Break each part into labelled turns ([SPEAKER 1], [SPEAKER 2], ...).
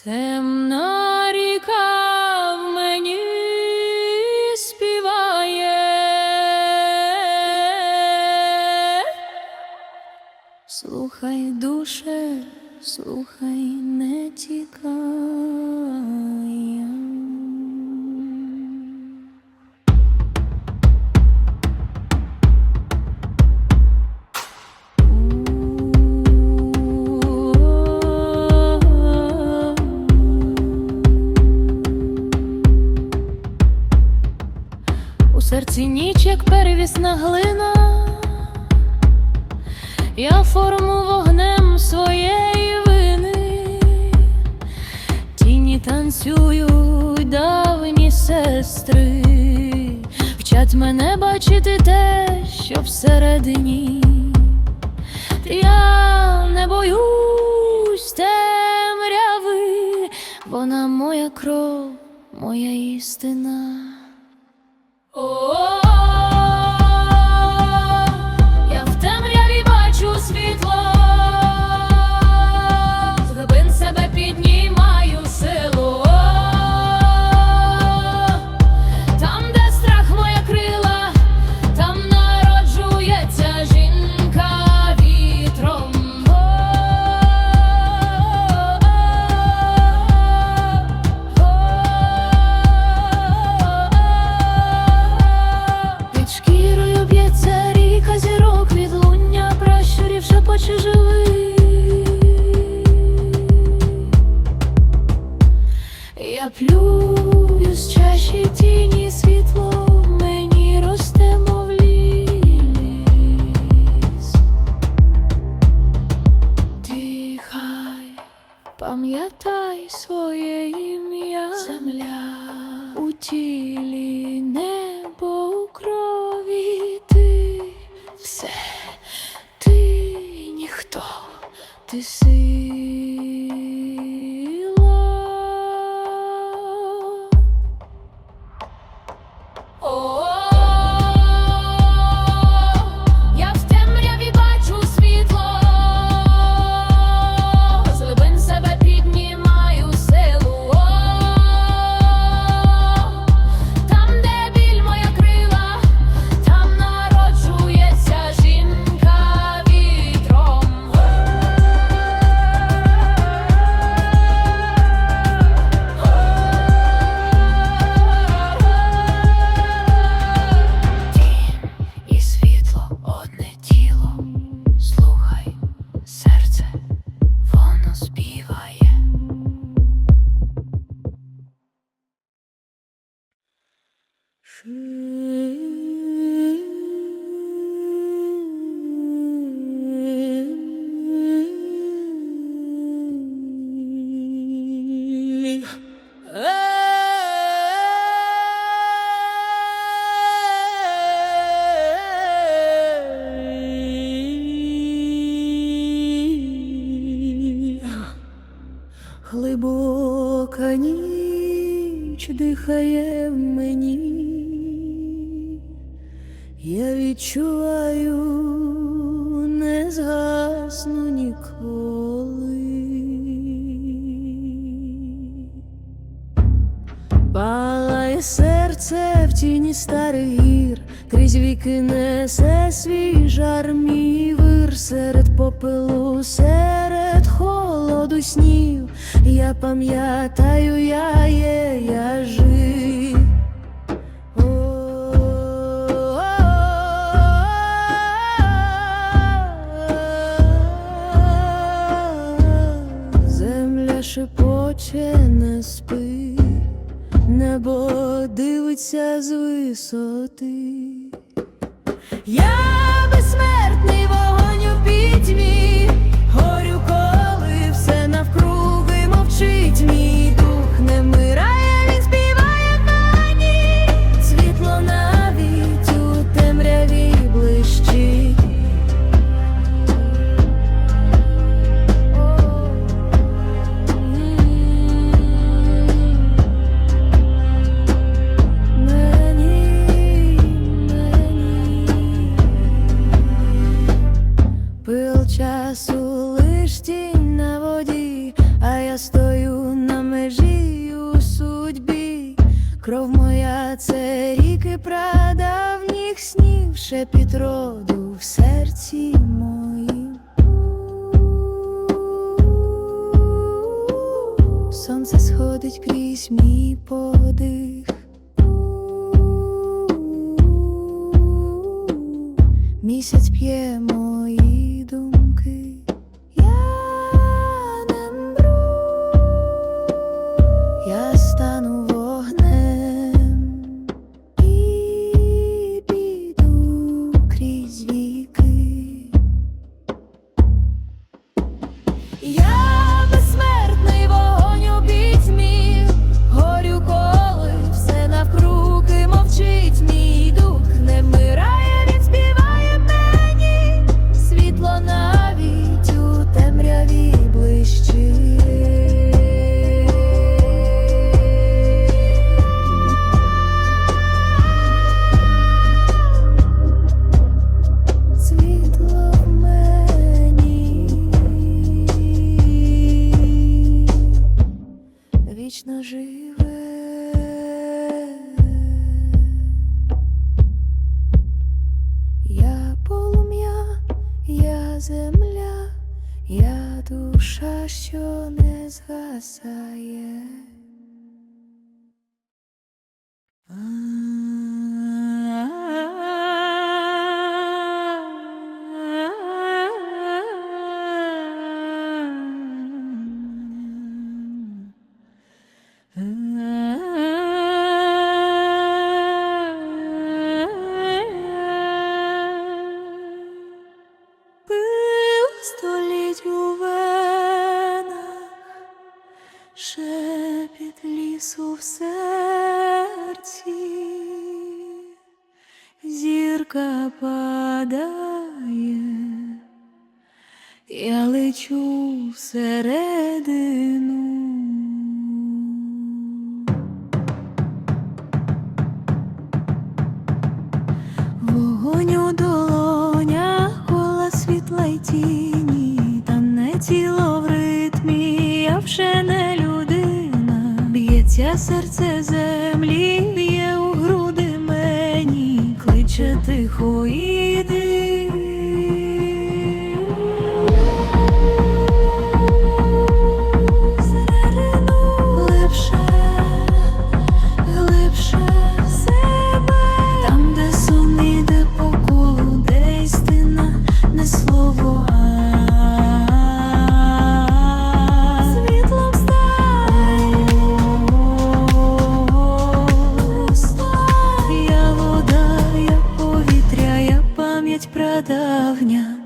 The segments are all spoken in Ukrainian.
[SPEAKER 1] Темна форму вогнем своєї вини, тіні танцюють давні сестри, вчать мене бачити те, що всередині. Я не боюсь темряви, вона моя кров, моя істина. О, Я плюю з чаші тіні світло мені росте, мов ліс. Дихай, пам'ятай своє ім'я, земля у тілі, небо у ти все, ніхто, ти сила. Серце в тіні старих гір, крізь віки несе свій жар мій вир серед попелу, серед холоду снів. Я пам'ятаю, я є, я жив. Земля шепоче не спи, небо дивиться з висоти. Я безсмертний шепіт в серці моїм. Сонце сходить крізь мій подих. myself. падає, я лечу всередину. Вогонь у долонях кола світла й тіні, та не тіло в ритмі, я вже людина, б'ється серце землі наче тихо іди. пам'ять прадавня.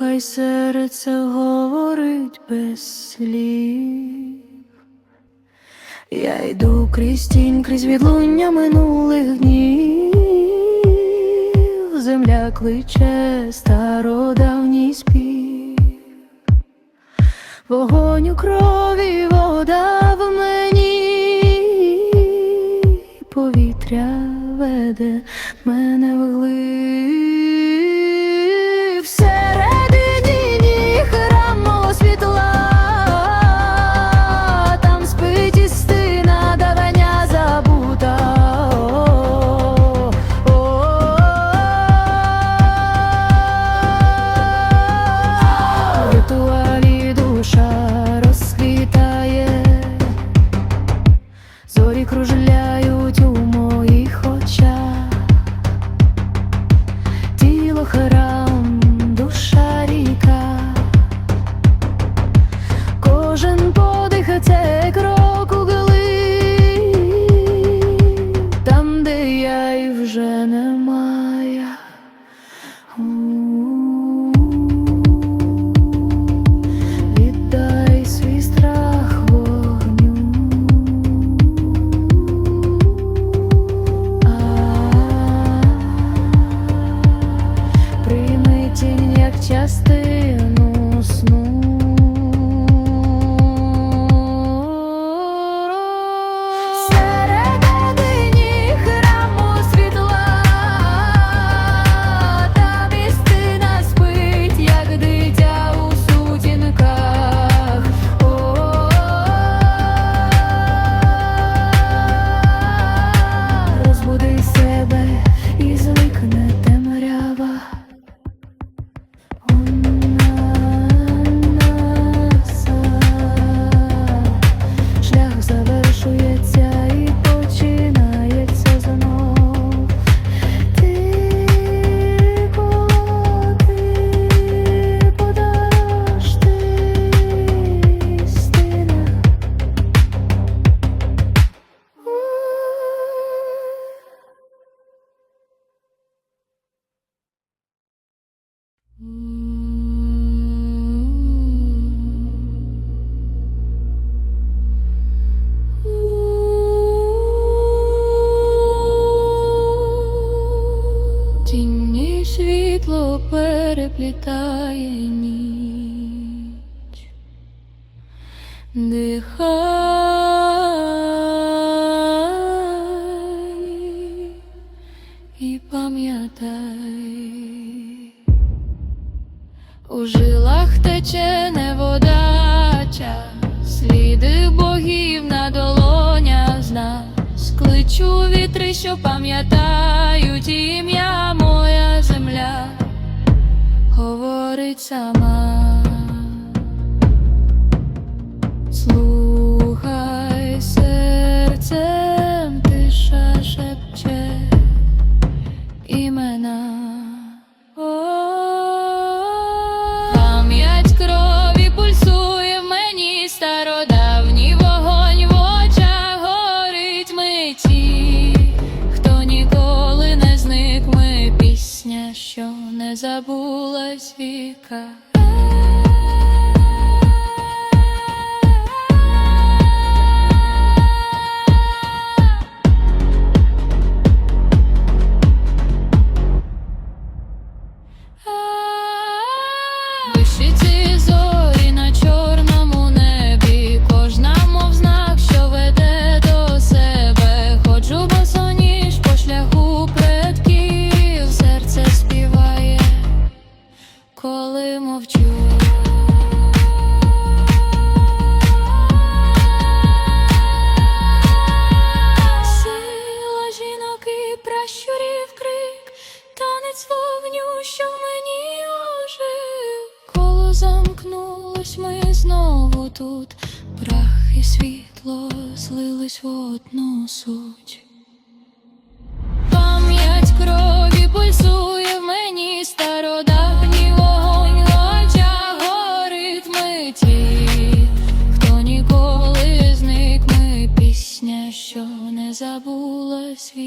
[SPEAKER 1] Хай серце говорить без слів. Я йду крізь тінь, крізь відлуння минулих днів, земля кличе стародавній спів, вогонь у крові, вода в мені, повітря веде мене вглиб. Переплітає ніч, дихай і пам'ятай. У жилах тече не вода, сліди богів на долонях з нас кличу вітри, що пам'ятають говорить віка. Знову тут. Прах і світло злились в одну суть. Пам'ять крові пульсує в мені стародавній вогонь в очах горить миті. Хто ніколи зник, пісня, що не забулась в